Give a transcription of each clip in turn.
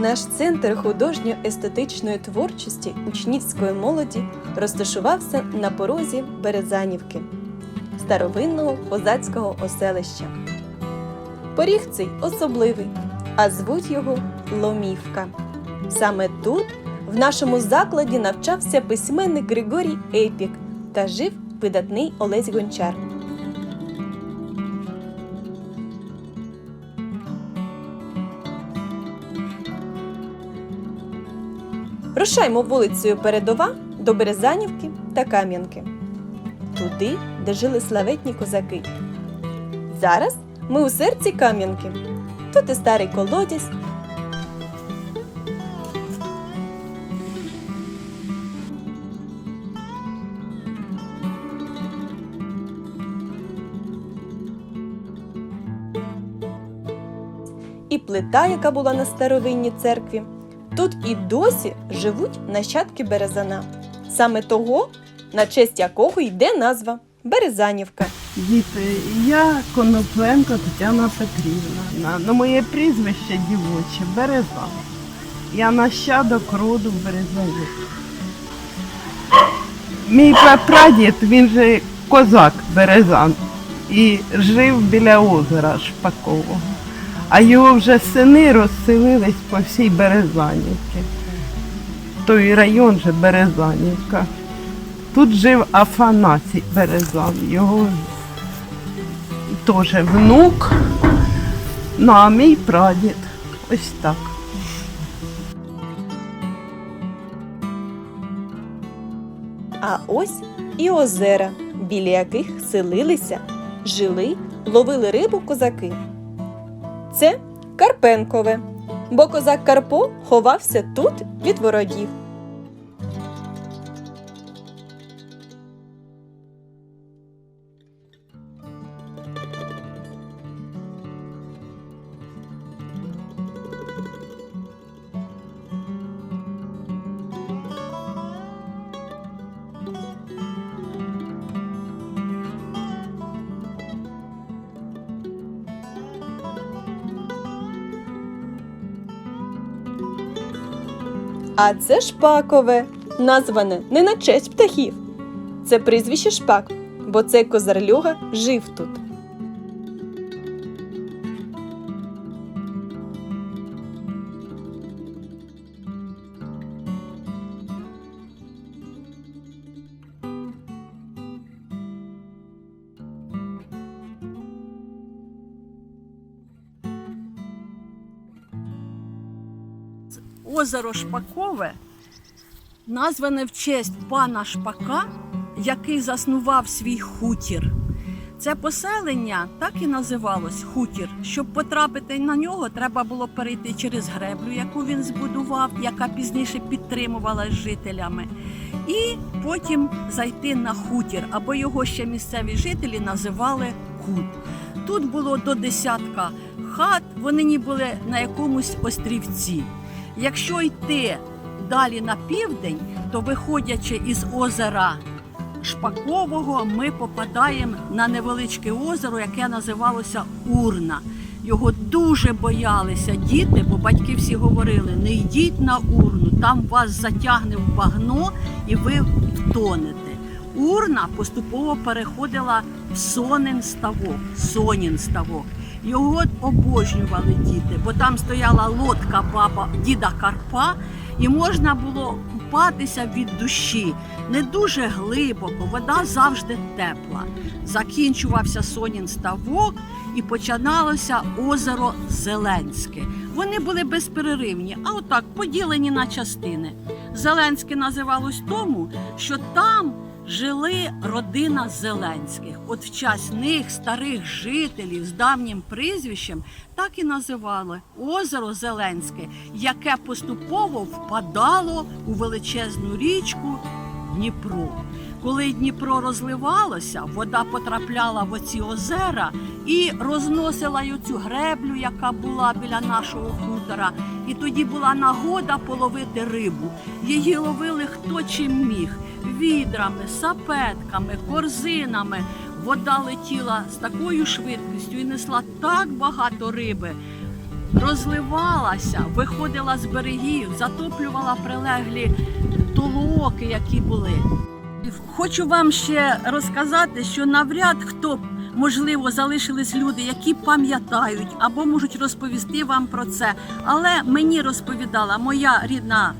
Наш центр художньо-естетичної творчості учнівської молоді розташувався на порозі Березанівки, старовинного козацького оселища. Поріг цей особливий, а звуть його Ломівка. Саме тут, в нашому закладі, навчався письменник Григорій Епік та жив видатний Олесь Гончар. Рушаймо вулицею Передова до Березанівки та Кам'янки. Туди, де жили славетні козаки. Зараз ми у серці Кам'янки. Тут і старий колодязь, і плита, яка була на старовинній церкві. Тут і досі живуть нащадки Березана, саме того, на честь якого йде назва Березанівка. Діти, я Конопленко Тетяна Петрівна. На, на моє прізвище дівоче Березан. Я нащадок роду Березанів. Мій прапрадід, він же козак Березан і жив біля озера Шпакового. А його вже сини розселились по всій Березанівці. Той район же Березанівка. Тут жив Афанасій Березан, його теж внук, ну а мій прадід. Ось так. А ось і озера, біля яких селилися, жили, ловили рибу козаки. Це Карпенкове, бо козак Карпо ховався тут від ворогів. А це Шпакове, назване не на честь птахів. Це прізвище Шпак, бо цей козарлюга жив тут. Озеро Шпакове назване в честь пана Шпака, який заснував свій хутір. Це поселення так і називалось хутір. Щоб потрапити на нього, треба було перейти через греблю, яку він збудував, яка пізніше підтримувалась жителями, і потім зайти на хутір, або його ще місцеві жителі називали кут. Тут було до десятка хат, вони ніби були на якомусь острівці. Якщо йти далі на південь, то виходячи із озера Шпакового, ми попадаємо на невеличке озеро, яке називалося Урна. Його дуже боялися діти, бо батьки всі говорили: не йдіть на урну, там вас затягне в багно і ви втонете. Урна поступово переходила в сонин ставок, сонін ставок. Його обожнювали діти, бо там стояла лодка баба діда Карпа, і можна було купатися від душі. Не дуже глибоко, вода завжди тепла. Закінчувався сонін ставок і починалося озеро Зеленське. Вони були безперервні, а отак поділені на частини. Зеленське називалось тому, що там жили родина Зеленських. От в честь них старих жителів з давнім прізвищем так і називали озеро Зеленське, яке поступово впадало у величезну річку Дніпро. Коли Дніпро розливалося, вода потрапляла в оці озера і розносила й оцю греблю, яка була біля нашого хутора. І тоді була нагода половити рибу. Її ловили хто чим міг відрами, сапетками, корзинами. Вода летіла з такою швидкістю і несла так багато риби. розливалася, виходила з берегів, затоплювала прилеглі толоки, які були. Хочу вам ще розказати, що навряд хто можливо залишились люди, які пам'ятають або можуть розповісти вам про це. Але мені розповідала моя рідна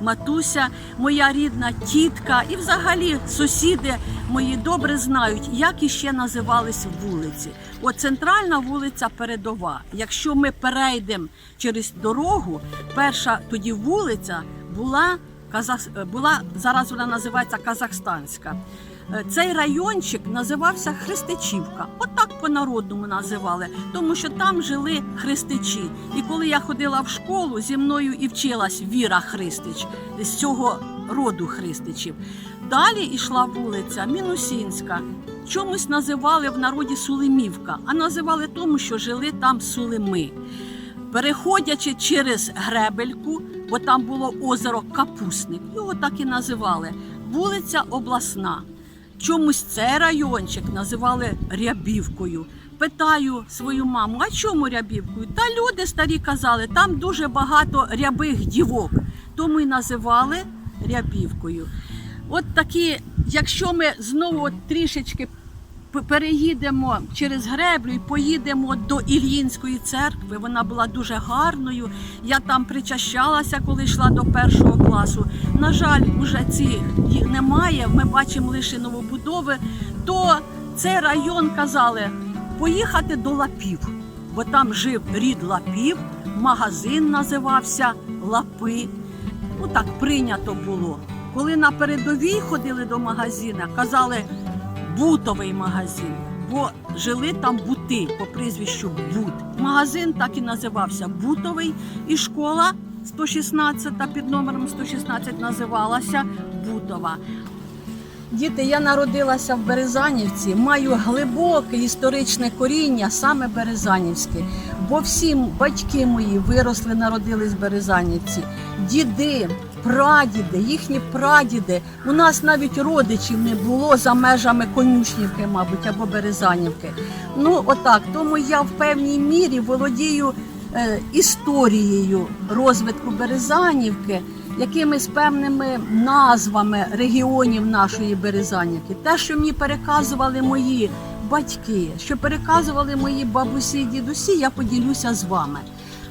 матуся, моя рідна тітка і взагалі сусіди мої добре знають, як іще називались вулиці. От центральна вулиця Передова. Якщо ми перейдемо через дорогу, перша тоді вулиця була Казах... була зараз вона називається Казахстанська. Е, Цей райончик називався Хрестичівка. Отак по-народному називали, тому що там жили хрестичі. І коли я ходила в школу, зі мною і вчилась Віра Христич з цього роду христичів. Далі йшла вулиця Мінусінська. Чомусь називали в народі Сулимівка, а називали тому, що жили там Сулими. Переходячи через Гребельку, бо там було озеро Капусник, його так і називали. Вулиця Обласна. Чомусь цей райончик називали Рябівкою. Питаю свою маму, а чому Рябівкою? Та люди старі казали, там дуже багато рябих дівок, тому і називали Рябівкою. От такі, якщо ми знову трішечки переїдемо через греблю і поїдемо до Ільїнської церкви. Вона була дуже гарною. Я там причащалася, коли йшла до першого класу. На жаль, цих їх немає. Ми бачимо лише новобудови. То цей район казали поїхати до Лапів, бо там жив рід Лапів, магазин називався Лапи. Ну так прийнято було. Коли на передовій ходили до магазина, казали бутовий магазин, бо жили там бути по прізвищу Бут. Магазин так і називався Бутовий, і школа 116 під номером 116 називалася Бутова. Діти, я народилася в Березанівці, маю глибоке історичне коріння, саме Березанівське. Бо всі батьки мої виросли, народились в Березанівці. Діди, прадіди, їхні прадіди. У нас навіть родичів не було за межами Конюшнівки, мабуть, або Березанівки. Ну, отак. Тому я в певній мірі володію е, історією розвитку Березанівки якимись певними назвами регіонів нашої Березанівки. Те, що мені переказували мої батьки, що переказували мої бабусі і дідусі, я поділюся з вами.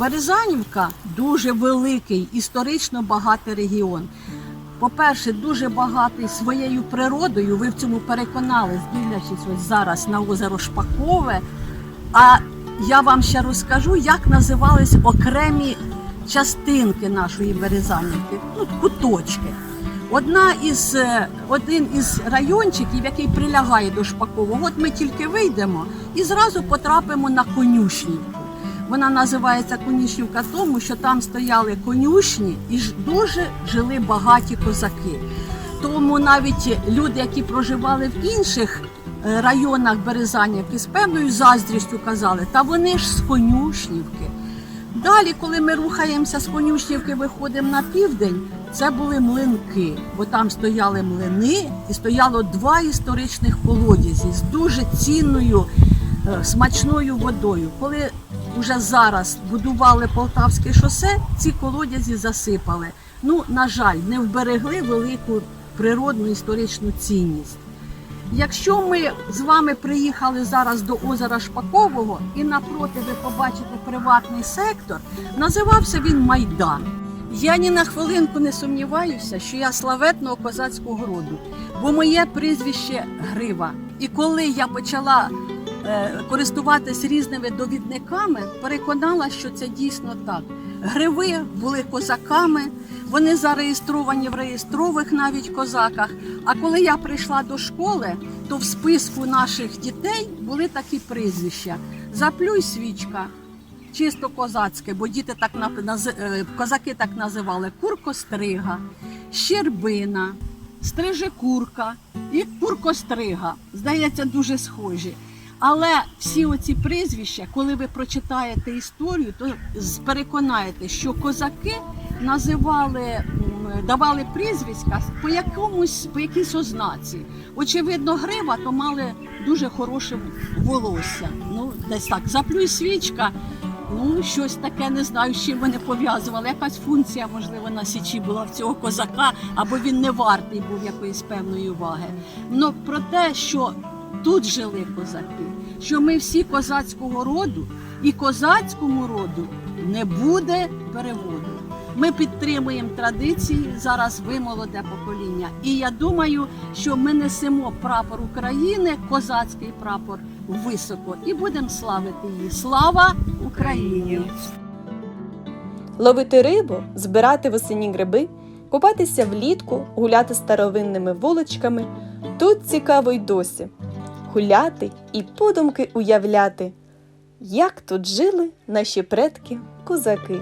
Березанівка дуже великий, історично багатий регіон. По-перше, дуже багатий своєю природою. Ви в цьому переконались, дивлячись ось зараз на озеро Шпакове. А я вам ще розкажу, як називались окремі частинки нашої Березанівки, ну, куточки. Одна із, е, один із райончиків, який прилягає до Шпакового, от ми тільки вийдемо і зразу потрапимо на конюшнівку. Вона називається Конюшнівка тому, що там стояли конюшні і дуже жили багаті козаки. Тому навіть люди, які проживали в інших е, районах Березанівки, з певною заздрістю казали, та вони ж з конюшнівки. Далі, коли ми рухаємося з конюшнівки, виходимо на південь, це були млинки, бо там стояли млини і стояло два історичних колодязі з дуже цінною е, смачною водою. Коли вже зараз будували Полтавське шосе, ці колодязі засипали. Ну, на жаль, не вберегли велику природну історичну цінність. Якщо ми з вами приїхали зараз до озера Шпакового і напроти ви побачите приватний сектор, називався він Майдан. Я ні на хвилинку не сумніваюся, що я славетного козацького роду, бо моє прізвище Грива. І коли я почала користуватись різними довідниками, переконала, що це дійсно так. Гриви були козаками, вони зареєстровані в реєстрових навіть козаках. А коли я прийшла до школи, то в списку наших дітей були такі прізвища: Заплюй свічка, чисто козацьке, бо діти так е, козаки так називали Куркострига, Щербина, Стрижекурка і Куркострига. Здається, дуже схожі. Але всі оці прізвища, коли ви прочитаєте історію, то переконаєте, що козаки називали, давали прізвиська по якомусь по якійсь ознаці. Очевидно, грива то мали дуже хороше волосся. Ну, десь так, заплюй свічка. Ну, щось таке не знаю, з чим вони пов'язували. Якась функція, можливо, на січі була в цього козака, або він не вартий був якоїсь певної уваги. Ну про те, що тут жили козаки, що ми всі козацького роду і козацькому роду не буде переводу. Ми підтримуємо традиції, зараз ви молоде покоління. І я думаю, що ми несемо прапор України, козацький прапор, високо і будемо славити її. Слава Україні! Ловити рибу, збирати восені гриби, купатися влітку, гуляти старовинними вуличками. Тут цікаво й досі. Гуляти і подумки уявляти, як тут жили наші предки козаки.